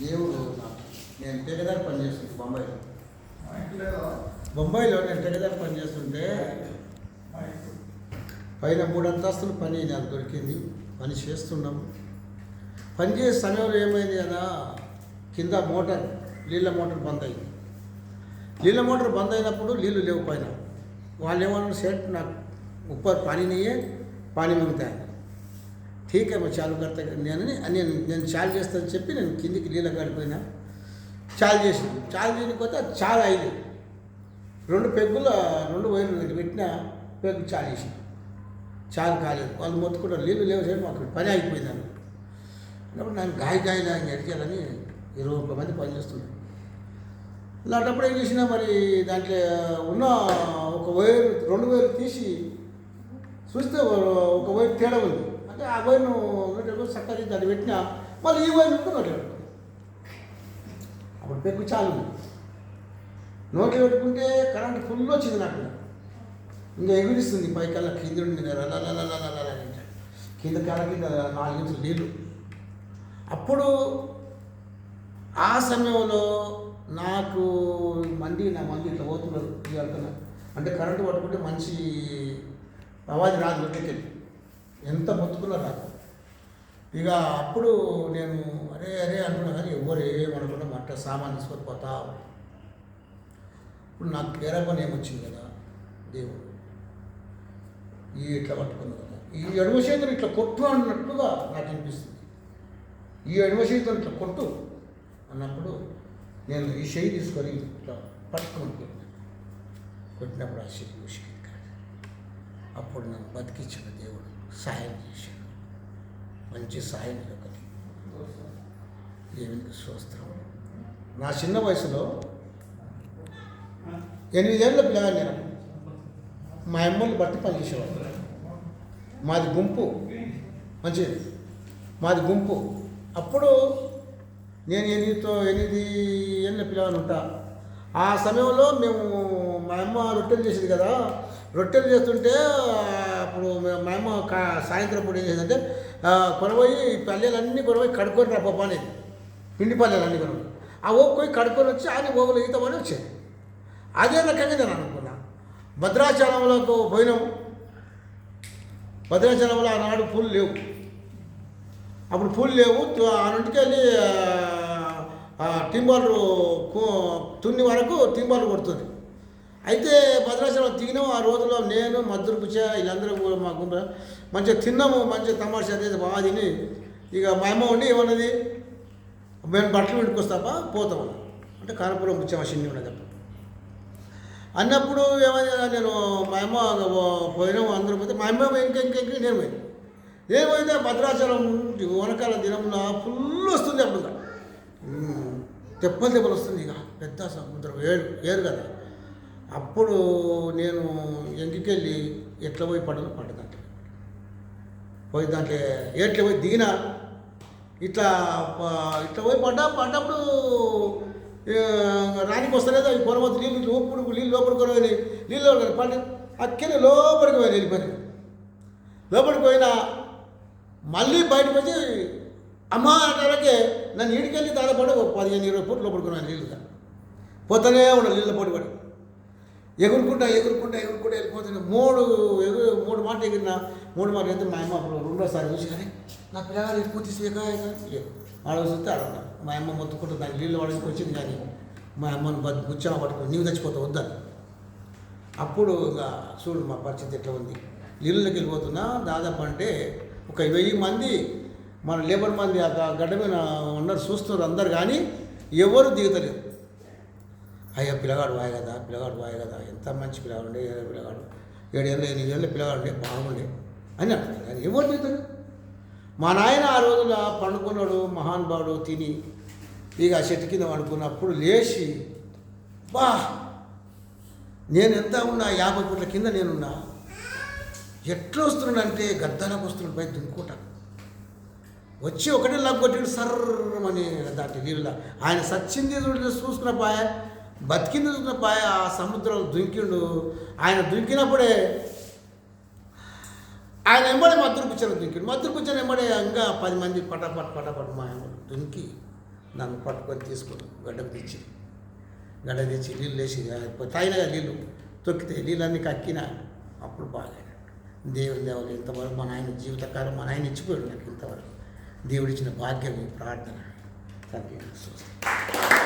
దేవుడు నాకు నేను టెకదారి పని చేస్తుంటే బొంబాయిలో మైక్ లేదా బొంబాయిలో నేను టెకదారి పని చేస్తుంటే మైక్ పైన మూడు అంతస్తులు పని నాకు దొరికింది పని చేస్తున్నాం పని చేసే సమయంలో ఏమైంది కదా కింద మోటార్ నీళ్ళ మోటార్ బంద్ అయింది నీళ్ళ మోటార్ బంద్ అయినప్పుడు నీళ్ళు లేవు పైన వాళ్ళు ఏమన్నారు सेठ నాకు ऊपर पानी नहीं है पानी मांगता है ठीक है मैं చాలు కడతా నేను నేను నేను చాలు చేస్తానని చెప్పి నేను కిందికి నీళ్ళ కాడిపోయినా చాలు చేసింది చాలు చేయకపోతే అది చాలా అయింది రెండు పెగ్గుల రెండు వైర్లు పెట్టిన పెగ్గు చాలు చేసింది చాలు కాలేదు వాళ్ళు మొత్తుకుంటారు నీళ్ళు లేవు చేయడం అక్కడ పని అయిపోయిందని అన్నప్పుడు నేను గాయ గాయలా అని అడిగాలని ఇరవై ముప్పై మంది పని చేస్తున్నారు అలాంటప్పుడు ఏం చేసినా మరి దాంట్లో ఉన్న ఒక వైర్ రెండు వైర్లు తీసి చూస్తే ఒక వైర్ తేడా ఉంది అంటే ఆ వైర్ను నోట్లో చక్కగా దాన్ని పెట్టినా మళ్ళీ ఈ వైర్ నోట్లో పెట్టుకుంది అప్పుడు పెగ్గు చాలు నోట్లో పెట్టుకుంటే కరెంట్ ఫుల్ వచ్చింది నాకు ఇంకా ఎగురిస్తుంది పైకల్లా కింద ఉండి కింద కాల కింద నాలుగు నిమిషాలు నీళ్ళు అప్పుడు ఆ సమయంలో నాకు మంది నా మంది ఇట్లా పోతున్నారు వెళ్తున్నా అంటే కరెంటు పట్టుకుంటే మంచి అవాజ్ రాదు వెళ్ళి. ఎంత మొత్తుకున్నా నాకు. ఇక అప్పుడు నేను అరే అరే అనుకున్నా కానీ ఎవరు ఏమనుకున్నా మంట సామాన్ తీసుకొని పోతా ఇప్పుడు నాకు వేరే పని ఏమొచ్చింది కదా దేవుడు. ఈ ఇట్లా పట్టుకుంది కదా. ఈ ఎడమ చేతులు ఇట్లా కొట్టు అన్నట్టుగా నాకు అనిపిస్తుంది. ఈ ఎడమ చేతులు ఇట్లా కొట్టు అన్నప్పుడు నేను ఈ చెయ్యి తీసుకొని ఇట్లా పట్టుకొని కొట్టినా. కొట్టినప్పుడు ఆ చెయ్యి ఉసికింది అప్పుడు నన్ను బతికించిన దేవుడు. సాయం చేశాడు. మంచి సాయం ఒకటి దేవునికి స్వస్త్రం నా చిన్న వయసులో ఎనిమిదేళ్ళ పిల్లగా నేను మా అమ్మని బట్టి పని చేసేవాడు మాది గుంపు. మంచిది. మాది గుంపు. అప్పుడు నేను ఎనిమిదితో ఎనిమిది ఏళ్ళ పిల్లగా ఉంటా. ఆ సమయంలో మేము మా అమ్మ రొట్టెలు చేసేది కదా రొట్టెలు చేస్తుంటే అప్పుడు మా అమ్మ కా సాయంత్రం పూట ఏం చేసేదంటే కొనబోయి పల్లెలన్నీ కొనబోయి కడుక్కొని రా పాప అనేది. పిండి పల్లెలన్నీ కొనబోయి ఆ ఓపు పోయి కడుక్కొని వచ్చి ఆయన ఓగులు ఈతమని వచ్చాయి అదే రకంగా నేను అనుకున్నా. భద్రాచలంలోకి పోయినాం. భద్రాచలంలో ఆనాడు పూలు లేవు. అప్పుడు పూలు లేవు ఆ నుంటికి వెళ్ళి టింబాలు తున్ని వరకు టింబాలు కొడుతుంది. అయితే భద్రాచలం తిగినాం ఆ రోజులో నేను మద్దరు పుచ్చ వీళ్ళందరూ కూడా మా గుంపు మంచిగా తిన్నాము మంచిగా తమాషా చేసి బాగా తిని ఇక మా అమ్మ ఉండి ఏమన్నది? మేము బట్టలు పెట్టుకొస్తాపా పోతాం అంటే కానపురం పుచ్చమ్మ చిన్ని ఉన్నది అన్నప్పుడు ఏమైంది నేను మా అమ్మ పోయినాము అందరూ పోతే మా అమ్మ ఇంకా ఇంకా ఇంకా నేను పోయింది నేను పోయితే భద్రాచలం వనకాల దినమున ఫుల్ వస్తుంది అప్పుడు ఇంకా. ఉమ్, తెప్పలు తెప్పలు వస్తుంది ఇక పెద్ద సముద్రం ఏరు ఏరు కదా. అప్పుడు నేను ఎందుకెళ్ళి ఎట్లా పోయి పడను పడ్డదంట పోయి దాంట్లో ఏట్ల పోయి దిగిన ఇట్లా ఇట్లా పోయి పడ్డా పడ్డప్పుడు రానికి వస్తలేదు అవి పొరవద్దు నీళ్ళు లోపుడు నీళ్ళు లోపలికి పోయి నీళ్ళు లోపలికి పడి. అక్కనే లోపలికి పోయి వెళ్ళిపోయి లోపలికి పోయినా మళ్ళీ బయటకు వచ్చి అమ్మ అంటారకే నన్ను ఈడికెళ్ళి దాదాపు ఒక పదిహేను ఇరవై ఫుట్లు పడుకున్నాను నీళ్ళుగా పోతూనే ఉన్నాను నీళ్ళ పడి పడి ఎగురుకుంటా ఎగురుకుంటా ఎగురుకుంటా వెళ్ళిపోతుంది మూడు ఎగురు మూడు మాట ఎగిరిన మూడు మాట అయితే మా అమ్మ అప్పుడు రెండోసారి చూసి కానీ నా పిల్లగారు ఎక్కువ తీసేగా ఆడ చూస్తే ఆడ మా అమ్మ మొత్తుకుంటూ దాన్ని నీళ్ళు వాడడానికి వచ్చింది కానీ మా అమ్మను బతి గుచ్చా పట్టుకుని నీవు చచ్చిపోతావు వద్దని అప్పుడు ఇక చూడు మా పరిస్థితి ఎట్లా ఉంది. నీళ్ళకి వెళ్ళిపోతున్నా దాదాపు అంటే ఒక వెయ్యి మంది మన లేబర్ మంది ఆ గడ్డ మీద ఉన్నారు చూస్తున్నారు అందరు కానీ ఎవరు దిగుతలేరు. అయ్యా పిల్లగాడు వాయ కదా పిల్లగాడు వాయ కదా ఎంత మంచి పిల్లగాడు ఉండే ఏడు పిల్లగాడు. ఏడేళ్ళ ఎనిమిదేళ్ళ పిల్లగాడు ఉండే బాగుండే అని అంటారు కానీ ఎవరు దిగుతారు మా నాయన ఆ రోజున పండుకున్నాడు మహానుభావుడు తిని ఇక ఆ చెట్టు కింద పండుకున్నప్పుడు లేచి బా నేను ఎంత ఉన్నా యాభై ఫుట్ల కింద నేనున్నా ఎట్లా వస్తున్నాడంటే గద్దలకు వస్తున్నాడు బయట దునుకుంటా వచ్చి ఒకటే లగ్గొట్టాడు సర్రమని దాంట్లో నీళ్ళ ఆయన సచ్చింది చూసుకున్న పాయ బతికింది చూసుకున్న పాయ ఆ సముద్రం దుంకిండు. ఆయన దుంకినప్పుడే ఆయన ఎంబడే మద్దరు కూర్చొని దుంకిండు. మద్దరు కూర్చొని ఎంబడే ఇంకా పది మంది పటాపట్ పటాపట్ మా దుంకి నన్ను పట్టుకొని తీసుకుని గడ్డకు తెచ్చి గడ్డ తెచ్చి నీళ్ళు వేసి తాగిన నీళ్ళు తొక్కితే నీళ్ళన్నీ కక్కిన అప్పుడు బాగా దేవుని దేవాలి ఇంతవరకు మా నాయన జీవితకాలం మా నాయన ఇచ్చిపోయాడు నాకు ఇంతవరకు. దేవుడిచ్చిన భాగ్యం ఈ ప్రార్థన. Thank you